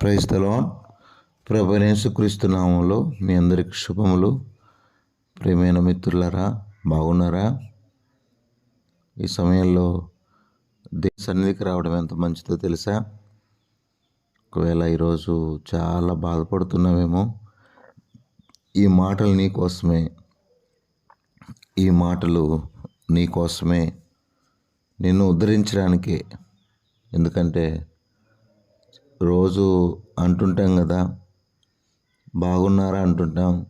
క్రైస్తలో ప్రభనేసుక్రీస్తు నామంలో మీ అందరికి శుభములు. ప్రేమైన మిత్రులారా బాగున్నారా? ఈ సమయంలో దే సన్నిధికి రావడం ఎంత మంచిదో తెలుసా? ఒకవేళ ఈరోజు చాలా బాధపడుతున్నామేమో ఈ మాటలు నీ కోసమే. ఈ మాటలు నీకోసమే నిన్ను ఉద్ధరించడానికే. ఎందుకంటే రోజు అంటుంటాం కదా బాగున్నారా అంటుంటాం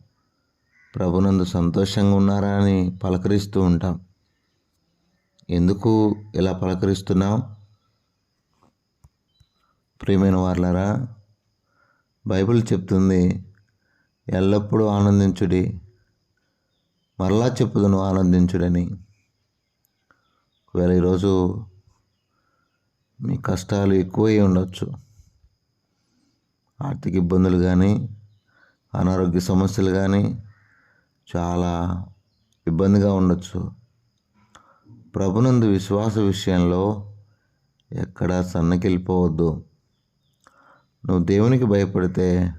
ప్రభునందు సంతోషంగా ఉన్నారా అని పలకరిస్తూ ఉంటాం. ఎందుకు ఇలా పలకరిస్తున్నాం? ప్రియమైన వార్లరా బైబిల్ చెప్తుంది ఎల్లప్పుడూ ఆనందించుడి మరలా చెప్పుదును ఆనందించుడని. ఒకవేళ ఈరోజు మీ కష్టాలు ఎక్కువై ఉండొచ్చు. ఆర్థిక ఇబ్బందులు కానీ అనారోగ్య సమస్యలు కానీ చాలా ఇబ్బందిగా ఉండొచ్చు. ప్రభునందు విశ్వాస విషయంలో ఎక్కడ సన్నకెళ్ళిపోవద్దు నువ్వు దేవునికి భయపడితే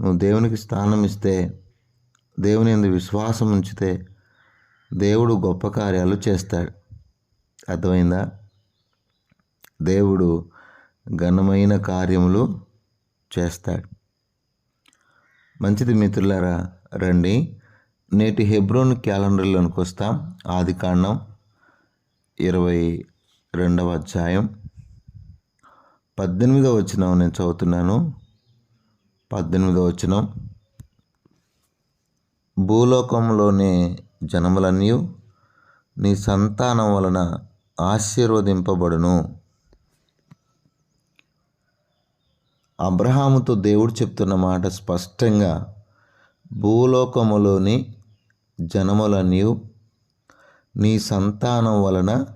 నువ్వు దేవునికి స్థానం ఇస్తే దేవుని ఎందు విశ్వాసం ఉంచితే దేవుడు గొప్ప కార్యాలు చేస్తాడు. అర్థమైందా? దేవుడు ఘనమైన కార్యములు చేస్తాడు. మంచిది మిత్రులారా రండి. నేటి హెబ్రోన్ క్యాలెండర్లోనికి వస్తాం. ఆది కాండం ఇరవై రెండవ అధ్యాయం. పద్దెనిమిదవ వచనం నేను చదువుతున్నాను. పద్దెనిమిదవ వచనం. భూలోకంలోని జనములన్నీ నీ సంతానం వలన ఆశీర్వదింపబడును. అబ్రహాముతో దేవుడు చెప్తున్న మాట స్పష్టంగా భూలోకములోని జనములన్నీ నీ సంతానం వలన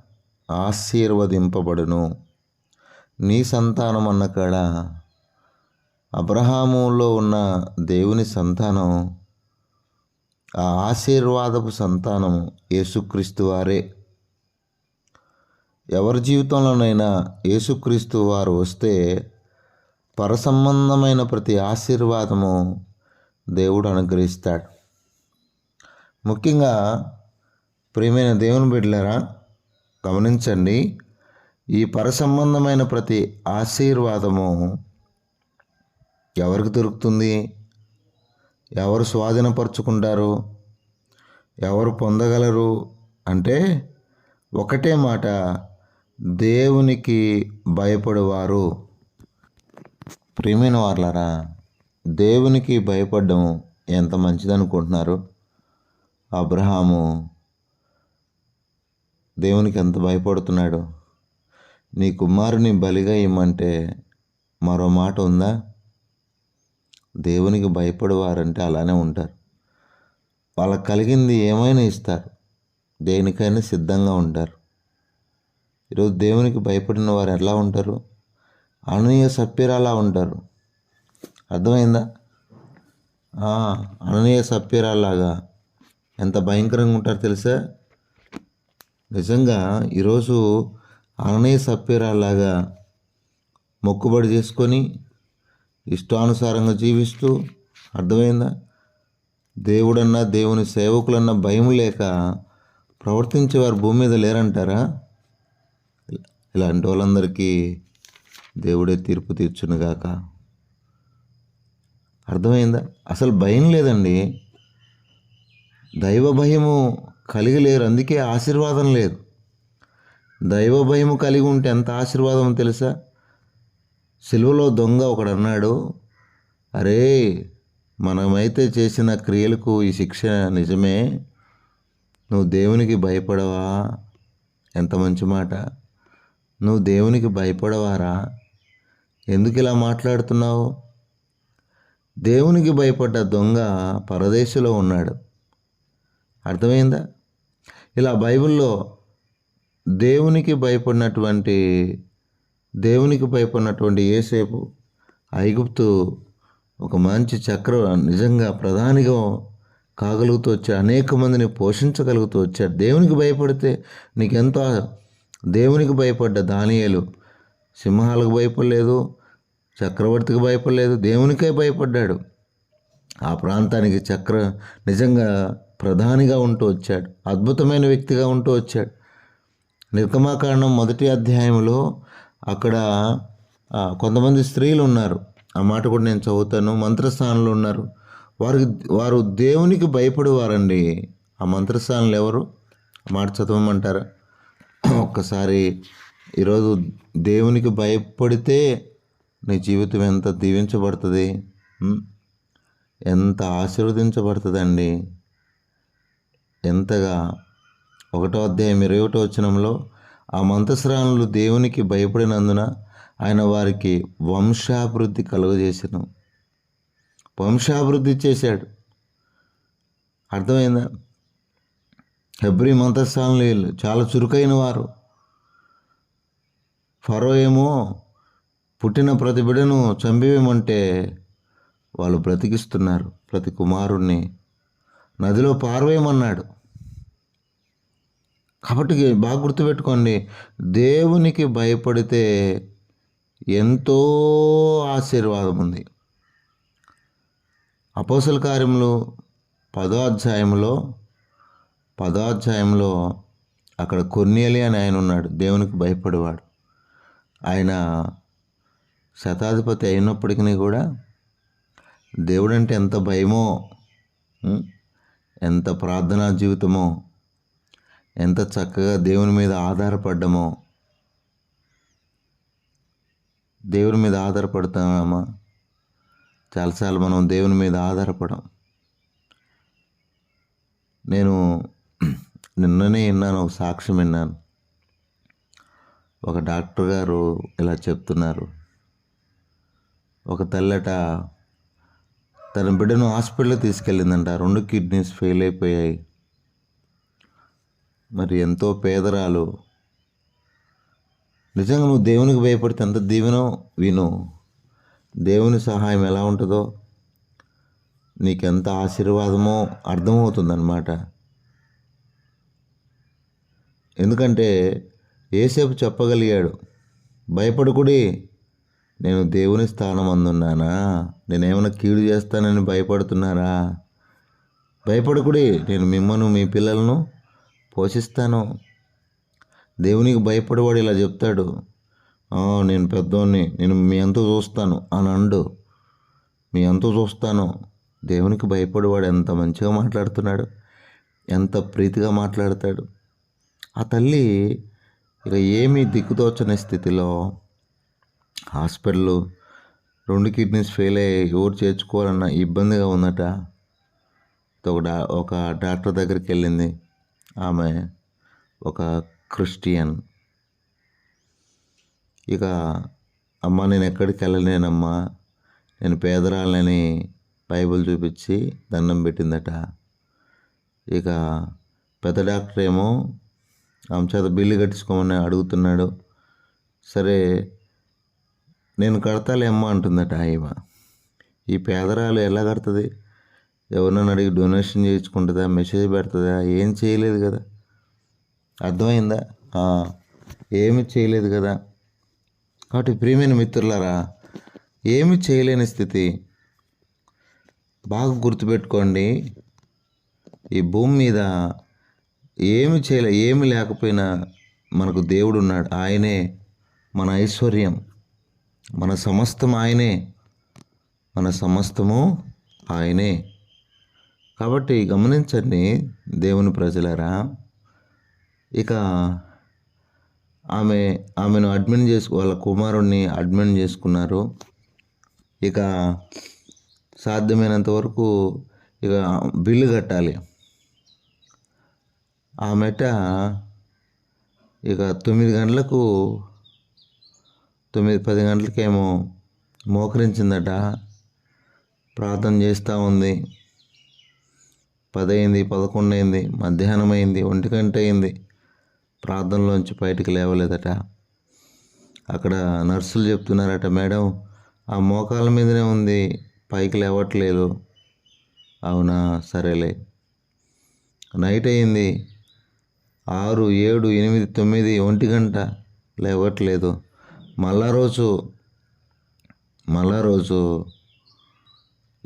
ఆశీర్వదింపబడును. నీ సంతానం అన్న కాడ అబ్రహాములో ఉన్న దేవుని సంతానం ఆ ఆశీర్వాదపు సంతానం యేసుక్రీస్తు వారే. ఎవరి జీవితంలోనైనా యేసుక్రీస్తు వారు వస్తే పరసంబంధమైన ప్రతి ఆశీర్వాదము దేవుడు అనుగ్రహిస్తాడు. ముఖ్యంగా ప్రియమైన దేవుని బిడ్డలారా గమనించండి ఈ పరసంబంధమైన ప్రతి ఆశీర్వాదము ఎవరికి దొరుకుతుంది? ఎవరు స్వాధీనపరుచుకుంటారు? ఎవరు పొందగలరు? అంటే ఒకటే మాట దేవునికి భయపడేవారు. ప్రియమైన వాళ్ళరా దేవునికి భయపడడం ఎంత మంచిదనుకుంటున్నారు? అబ్రహాము దేవునికి ఎంత భయపడుతున్నాడు? నీ కుమారుని బలిగా ఇమ్మంటే మరో మాట ఉందా? దేవునికి భయపడేవారంటే అలానే ఉంటారు. వాళ్ళకి కలిగింది ఏమైనా ఇస్తారు. దేనికైనా సిద్ధంగా ఉంటారు. ఈరోజు దేవునికి భయపడిన వారు ఎలా ఉంటారు? అననీయ సప్యరాలా ఉంటారు. అర్థమైందా? అననీయ సప్యరాలాగా ఎంత భయంకరంగా ఉంటారు తెలుసా? నిజంగా ఈరోజు అననీయ సప్యరాలాగా మొక్కుబడి చేసుకొని ఇష్టానుసారంగా జీవిస్తూ అర్థమైందా? దేవుడన్నా దేవుని సేవకులన్నా భయం లేక ప్రవర్తించేవారు భూమి మీద లేరంటారా? ఇలాంటి వాళ్ళందరికీ దేవుడే తీర్పు తీర్చునుగాక. అర్థమైందా? అసలు భయం లేదండి. దైవ భయము కలిగి లేరు. అందుకే ఆశీర్వాదం లేదు. దైవ భయము కలిగి ఉంటే ఎంత ఆశీర్వాదం తెలుసా? సిలువలో దొంగ ఒకడు అన్నాడు అరే మనమైతే చేసిన క్రియలకు ఈ శిక్ష నిజమే. నువ్వు దేవునికి భయపడవా? ఎంత మంచి మాట. నువ్వు దేవునికి భయపడవారా? ఎందుకు ఇలా మాట్లాడుతున్నావు? దేవునికి భయపడ్డ దొంగ పరదేశంలో ఉన్నాడు. అర్థమైందా? ఇలా బైబిల్లో దేవునికి భయపడినటువంటి దేవునికి భయపడినటువంటి ఏసేపు ఐగుప్తు ఒక మంచి చక్ర నిజంగా ప్రధానిగా కాగలుగుతూ వచ్చాడు. అనేక మందిని పోషించగలుగుతూ వచ్చాడు. దేవునికి భయపడితే నీకెంతో దేవునికి భయపడ్డ దానియలు సింహాలకు భయపడలేదు చక్రవర్తికి భయపడలేదు దేవునికే భయపడ్డాడు. ఆ ప్రాంతానికి చక్ర నిజంగా ప్రధానిగా ఉంటూ వచ్చాడు అద్భుతమైన వ్యక్తిగా ఉంటూ వచ్చాడు. నిర్గమాకాండం మొదటి అధ్యాయంలో అక్కడ కొంతమంది స్త్రీలు ఉన్నారు. ఆ మాట కూడా నేను చదువుతాను. మంత్రస్థానంలో ఉన్నారు. వారికి వారు దేవునికి భయపడేవారండి. ఆ మంత్రస్థానంలో ఎవరు? మాట చదవమంటారా? ఒక్కసారి ఈరోజు దేవునికి భయపడితే నీ జీవితం ఎంత దీవించబడుతుంది? ఎంత ఆశీర్వదించబడుతుందండి? ఎంతగా? ఒకటో అధ్యాయం ఇరవై ఒకటో వచనంలో ఆ మంత్రస్రాణులు దేవునికి భయపడినందున ఆయన వారికి వంశాభివృద్ధి కలుగజేసాను. వంశాభివృద్ధి చేశాడు. అర్థమైందా? హెబ్రి మంత్రస్థానంలో వీళ్ళు చాలా చురుకైన వారు. ఫరో ఏమో పుట్టిన ప్రతి బిడను చంపివేయమంటే వాళ్ళు బ్రతికిస్తున్నారు ప్రతి కుమారుణ్ణి. నదిలో పారవేయమన్నాడు. కాబట్టి బాగా గుర్తుపెట్టుకోండి దేవునికి భయపడితే ఎంతో ఆశీర్వాదం ఉంది. అపోసల కార్యములు పదో అధ్యాయంలో పదో అధ్యాయంలో అక్కడ కొన్నేలి అని ఆయన ఉన్నాడు దేవునికి భయపడేవాడు. ఆయన శతాధిపతి అయినప్పటికీ కూడా దేవుడంటే ఎంత భయమో ఎంత ప్రార్థనా జీవితమో ఎంత చక్కగా దేవుని మీద ఆధారపడ్డమో. దేవుని మీద ఆధారపడతామా? చాలాసార్లు మనం దేవుని మీద ఆధారపడం. నేను నిన్ననే విన్నాను ఒక సాక్ష్యం విన్నాను. ఒక డాక్టర్ గారు ఇలా చెప్తున్నారు. ఒక తెల్లట తన బిడ్డను హాస్పిటల్కి తీసుకెళ్ళిందంట. రెండు కిడ్నీస్ ఫెయిల్ అయిపోయాయి. మరి ఎంతో పేదరాలు. నిజంగా నువ్వు దేవునికి భయపడితే ఎంత దీవెనో విను. దేవుని సహాయం ఎలా ఉంటుందో నీకెంత ఆశీర్వాదమో అర్థమవుతుందన్నమాట. ఎందుకంటే ఏసేపు చెప్పగలిగాడు. భయపడుకుడి నేను దేవుని స్థానం అందున్నానా నేనేమైనా కీడు చేస్తానని భయపడుతున్నారా భయపడకుడి నేను మిమ్మను మీ పిల్లలను పోషిస్తాను. దేవునికి భయపడేవాడు ఇలా చెప్తాడు. నేను పెద్దోడిని నేను మీ అంత చూస్తాను అని అండు. మీ అంత చూస్తాను. దేవునికి భయపడేవాడు ఎంత మంచిగా మాట్లాడుతున్నాడు ఎంత ప్రీతిగా మాట్లాడతాడు. ఆ తల్లి ఇక ఏమీ దిక్కుతోచని స్థితిలో హాస్పిటల్ రెండు కిడ్నీస్ ఫెయిల్ అయ్యి ఎవరు చేర్చుకోవాలన్న ఇబ్బందిగా ఉందట. ఒక డా ఒక డాక్టర్ దగ్గరికి వెళ్ళింది. ఆమె ఒక క్రిస్టియన్. ఇక అమ్మ నేను ఎక్కడికి వెళ్ళలేనమ్మా. నేను పేదరాలని బైబిల్ చూపించి దండం పెట్టిందట. ఇక పెద్ద డాక్టర్ ఏమో ఆమె చేత బిల్లు కట్టించుకోమని అడుగుతున్నాడు. సరే నేను కడతాలే అమ్మ అంటుందట ఆయమ. ఈ పేదరాలు ఎలా కడుతుంది? ఎవరినైనా అడిగి డొనేషన్ చేయించుకుంటుందా? మెసేజ్ పెడుతుందా? ఏం చేయలేదు కదా. అర్థమైందా? ఏమి చేయలేదు కదా. కాబట్టి ప్రియమైన మిత్రులారా ఏమి చేయలేని స్థితి. బాగా గుర్తుపెట్టుకోండి ఈ భూమి మీద ఏమి చేయలే ఏమి లేకపోయినా మనకు దేవుడు ఉన్నాడు. ఆయనే మన ఐశ్వర్యం. మన సమస్తం ఆయనే. మన సమస్తము ఆయనే. కాబట్టి గమనించండి దేవుని ప్రజలరా ఇక ఆమె ఆమెను అడ్మిన్ చేసుకు వాళ్ళ కుమారుణ్ణి అడ్మిట్ చేసుకున్నారు. ఇక సాధ్యమైనంత వరకు ఇక బిల్లు కట్టాలి. ఆమెట ఇక తొమ్మిది గంటలకు తొమ్మిది పది గంటలకేమో మోకరించిందట. ప్రార్థన చేస్తూ ఉంది. పది అయింది పదకొండు అయింది మధ్యాహ్నం అయింది ఒంటి గంట అయింది. ప్రార్థనలోంచి బయటికి లేవలేదట. అక్కడ నర్సులు చెప్తున్నారట మేడం ఆ మోకాల మీదనే ఉంది పైకి లేవట్లేదు. అవునా? సరేలే. నైట్ అయింది. ఆరు ఏడు ఎనిమిది తొమ్మిది ఒంటి గంట లేవట్లేదు. మళ్ళా రోజు మళ్ళా రోజు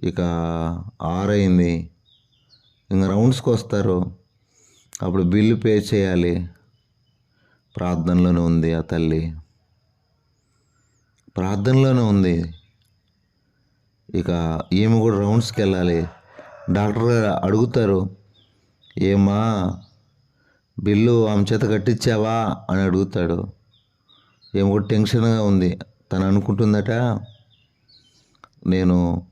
ఇక ఆరైంది. ఇంకా రౌండ్స్కి వస్తారు. అప్పుడు బిల్లు పే చేయాలి. ప్రార్థనలోనే ఉంది ఆ తల్లి. ప్రార్థనలోనే ఉంది. ఇక ఈమె కూడా రౌండ్స్కి వెళ్ళాలి. డాక్టర్ గారు అడుగుతారు ఏమా బిల్లు ఆమె చేత కట్టించావా అని అడుగుతాడు. ఏమో టెన్షన్గా ఉంది. తను అనుకుంటుందట నేను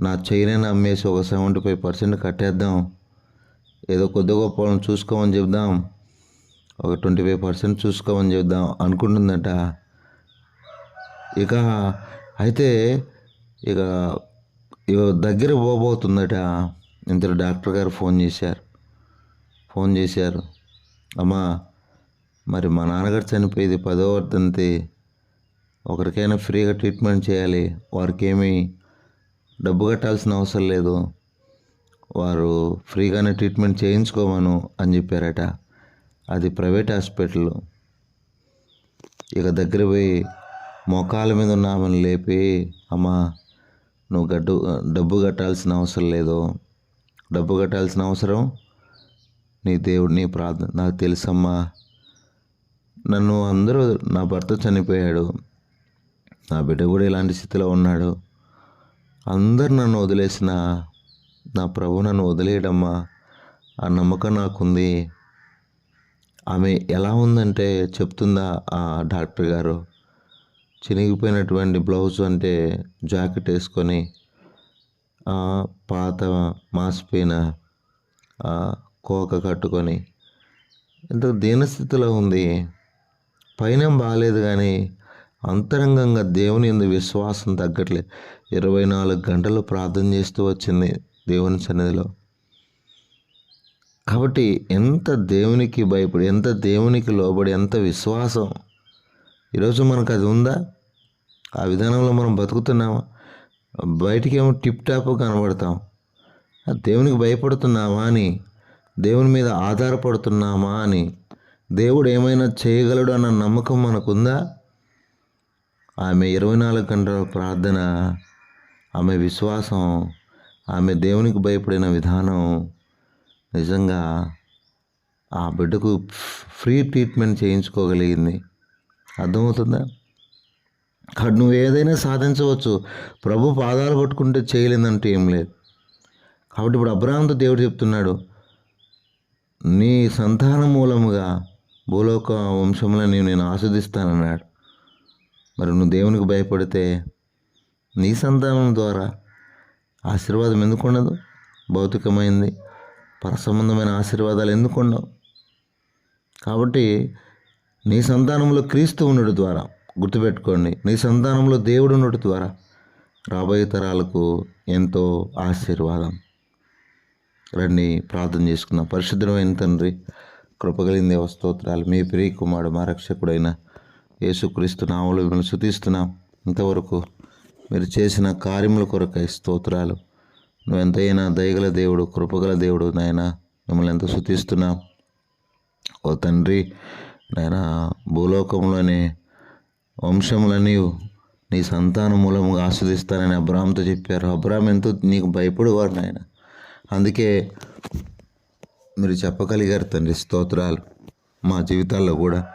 నా చైన్ అమ్మేసి ఒక సెవెంటీ ఫైవ్ పర్సెంట్ కట్టేద్దాం. ఏదో కొద్ది గొప్ప చూసుకోమని చెప్దాం. ఒక ట్వంటీ ఫైవ్ పర్సెంట్ చూసుకోమని చెప్దాం అనుకుంటుందట. ఇక అయితే ఇక ఇక దగ్గర పోబోతుందట. ఇంతలో డాక్టర్ గారు ఫోన్ చేశారు. ఫోన్ చేశారు. అమ్మా మరి మా నాన్నగారు చనిపోయేది పదో వర్ధంతి. ఒకరికైనా ఫ్రీగా ట్రీట్మెంట్ చేయాలి. వారికి ఏమీ డబ్బు కట్టాల్సిన అవసరం లేదు. వారు ఫ్రీగానే ట్రీట్మెంట్ చేయించుకోమను అని చెప్పారట. అది ప్రైవేట్ హాస్పిటల్. ఇక దగ్గర పోయి మోకాల మీద ఉన్న ఆమెను లేపి అమ్మా నువ్వు గడ్డు డబ్బు కట్టాల్సిన అవసరం లేదు. డబ్బు కట్టాల్సిన అవసరం నీ దేవుడిని ప్రార్థన. నాకు తెలుసమ్మా నన్ను అందరూ నా భర్త చనిపోయాడు. నా బిడ్డ కూడా ఇలాంటి స్థితిలో ఉన్నాడు. అందరు నన్ను వదిలేసిన నా ప్రభు నన్ను వదిలేయడమ్మా ఆ నమ్మకం నాకుంది. ఆమె ఎలా ఉందంటే చెప్తుందా ఆ డాక్టర్ గారు. చినిగిపోయినటువంటి బ్లౌజ్ అంటే జాకెట్ వేసుకొని పాత మాసిపోయిన కోక కట్టుకొని. ఎంత దీనస్థితిలో ఉంది. పైన బాగాలేదు కానీ అంతరంగంగా దేవుని ఎందు విశ్వాసం తగ్గట్లేదు. ఇరవై నాలుగు గంటలు ప్రార్థన చేస్తూ వచ్చింది దేవుని సన్నిధిలో. కాబట్టి ఎంత దేవునికి భయపడి ఎంత దేవునికి లోబడి ఎంత విశ్వాసం. ఈరోజు మనకు అది ఉందా? ఆ విధానంలో మనం బతుకుతున్నామా? బయటికేమో టిప్ టాప్ కనబడతాం. ఆ దేవునికి భయపడుతున్నామా అని దేవుని మీద ఆధారపడుతున్నామా అని. దేవుడు ఏమైనా చేయగలడు అన్న నమ్మకం మనకుందా? ఆమె ఇరవై నాలుగు గంటల ప్రార్థన ఆమె విశ్వాసం ఆమె దేవునికి భయపడిన విధానం నిజంగా ఆ బిడ్డకు ఫ్రీ ట్రీట్మెంట్ చేయించుకోగలిగింది. అర్థమవుతుందా? కాదు నువ్వు ఏదైనా సాధించవచ్చు. ప్రభు పాదాలు పట్టుకుంటే చేయలేదంటే ఏం లేదు. కాబట్టి ఇప్పుడు అబ్రాహంతో దేవుడు చెప్తున్నాడు నీ సంతానం మూలముగా భూలోక వంశములని నేను నేను ఆస్వాదిస్తానన్నాడు. మరి నువ్వు దేవునికి భయపడితే నీ సంతానం ద్వారా ఆశీర్వాదం ఎందుకు ఉండదు? భౌతికమైంది పరసంబంధమైన ఆశీర్వాదాలు ఎందుకు ఉండవు? కాబట్టి నీ సంతానంలో క్రీస్తు ఉండడు ద్వారా గుర్తుపెట్టుకోండి నీ సంతానంలో దేవుడు ఉండడు ద్వారా రాబోయే తరాలకు ఎంతో ఆశీర్వాదం. రండి ప్రార్థన చేసుకున్నాం పరిశుద్ధమైన తండ్రి కృపగలిగిన దేవ స్తోత్రాలు మీ ప్రియ కుమారుడు మా రక్షకుడైన యేసుక్రీస్తు నామలు మిమ్మల్ని శుతిస్తున్నాం ఇంతవరకు మీరు చేసిన కార్యముల కొరకై స్తోత్రాలు. నువ్వు ఎంతైనా దయగల దేవుడు కృపగల దేవుడు నాయన మిమ్మల్ని ఎంత శుతిస్తున్నాం ఓ తండ్రి నాయన భూలోకంలోని వంశములని నీ సంతానం మూలముగా ఆస్వాదిస్తానని అబ్రామ్తో చెప్పారు. అబ్రామ్ ఎంతో నీకు భయపడేవారు నాయన. అందుకే మీరు చెప్పగలిగారు తండ్రి స్తోత్రాలు మా జీవితాల్లో కూడా.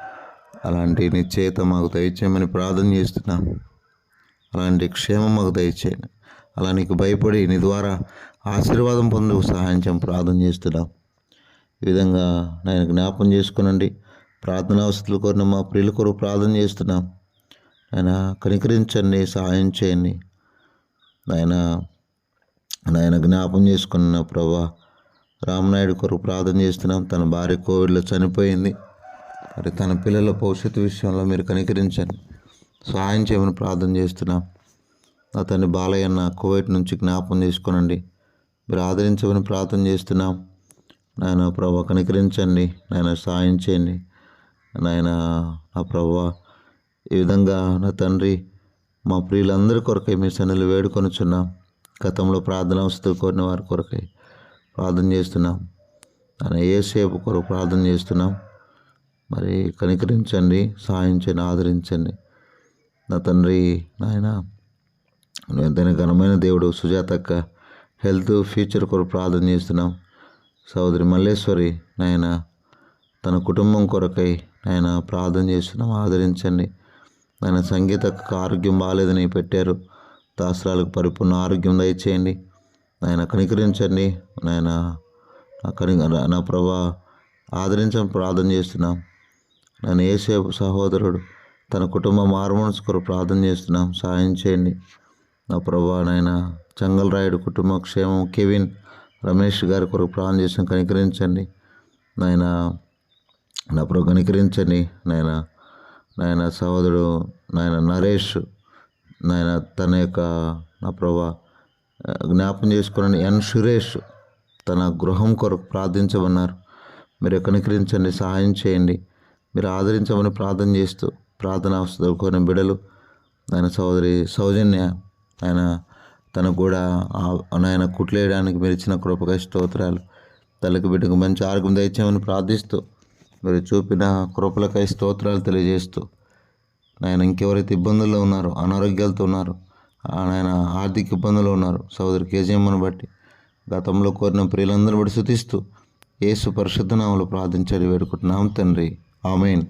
అలాంటి నిశ్చయిత మాకు దయచేయమని ప్రార్థన చేస్తున్నాం. అలాంటి క్షేమం మాకు దయచేయండి. అలా నీకు భయపడి నీ ద్వారా ఆశీర్వాదం పొందుకు సహాయం చేయమని ప్రార్థన చేస్తున్నాం. ఈ విధంగా నేను జ్ఞాపం చేసుకునండి. ప్రార్థన అవసరాలు కోరిన మా ప్రియుల కొరకు ప్రార్థన చేస్తున్నాం. ఆయన కనికరించండి సహాయం చేయండి. ఆయన నాయన జ్ఞాపం చేసుకున్న ప్రభా రామనాయుడు కొరకు ప్రార్థన చేస్తున్నాం. తన భార్య కోవిడ్లో చనిపోయింది. మరి తన పిల్లల భవిష్యత్తు విషయంలో మీరు కనికరించండి. సహాయం చేయమని ప్రార్థన చేస్తున్నాం. అతన్ని బాలయ్యన్న కువైట్ నుంచి జ్ఞాపం చేసుకోనండి. మీరు ఆదరించమని ప్రార్థన చేస్తున్నాం. నాయన ప్రభా కనికరించండి. నాయన సహాయం చేయండి. నాయన నా ప్రభా ఈ విధంగా నా తండ్రి మా ప్రియులందరి కొరకై మీ సన్నిలు వేడుకొనుచున్నాం. గతంలో ప్రార్థన వస్తువులు కోరిన వారి కొరకై ప్రార్థన చేస్తున్నాం. ఆయన ఏసేపు కొరకు ప్రార్థన చేస్తున్నాం. మరి కనికరించండి సహాయం చేయండి ఆదరించండి. నా తండ్రి నాయన ఎంతైనా ఘనమైన దేవుడు సుజాతక్క హెల్త్ ఫ్యూచర్ కొరకు ప్రార్థన చేస్తున్నాం. సోదరి మల్లేశ్వరి నాయన తన కుటుంబం కొరకై నాయన ప్రార్థన చేస్తున్నాం ఆదరించండి. నాయన సంగీతకు ఆరోగ్యం బాగాలేదని పెట్టారు. దాసరాలకు పరిపూర్ణ ఆరోగ్యం దయచేయండి. నాయన కనికరించండి. నాయన నా కని నా ప్రభా ఆదరించని ప్రార్థన చేస్తున్నాం. నన్ను ఏసే సహోదరుడు తన కుటుంబం హార్మోన్స్ కొరకు ప్రార్థన చేస్తున్నాం. సాయం చేయండి. నా ప్రభా నాయన చంగల్ రాయుడు కుటుంబ క్షేమం కెవిన్ రమేష్ గారి కొరకు ప్రార్థన చేసిన కనికరించండి. నాయన నా ప్రభు కనికరించండి. నాయన నాయన సహోదరుడు నాయన నరేష్ నాయన తన యొక్క నా ప్రభా జ్ఞాపం చేసుకుని ఎన్ సురేష్ తన గృహం కొరకు ప్రార్థించమన్నారు. మీరు కనికరించండి సహాయం చేయండి. మీరు ఆదరించమని ప్రార్థన చేస్తూ ప్రార్థన అవసరం బిడలు ఆయన సోదరి సౌజన్య ఆయన తన కూడా ఆయన కుట్లేయడానికి మీరు ఇచ్చిన కృపకై స్తోత్రాలు. తల్లికి బిడ్డకు మంచి ఆరోగ్యం దయచేయమని ప్రార్థిస్తూ మీరు చూపిన కృపలకై స్తోత్రాలు తెలియజేస్తూ నాయన ఇంకెవరైతే ఇబ్బందుల్లో ఉన్నారో అనారోగ్యాలతో ఉన్నారో నాయన ఆర్థిక ఇబ్బందులు ఉన్నారు సోదరి కేజీఎమ్మను బట్టి గతంలో కోరిన ప్రియులందరూ బట్టి శుతిస్తూ ఏసు పరిశుద్ధ నామలు ప్రార్థించడి వేడుకుంటున్నాం తండ్రి. ఆమెన్.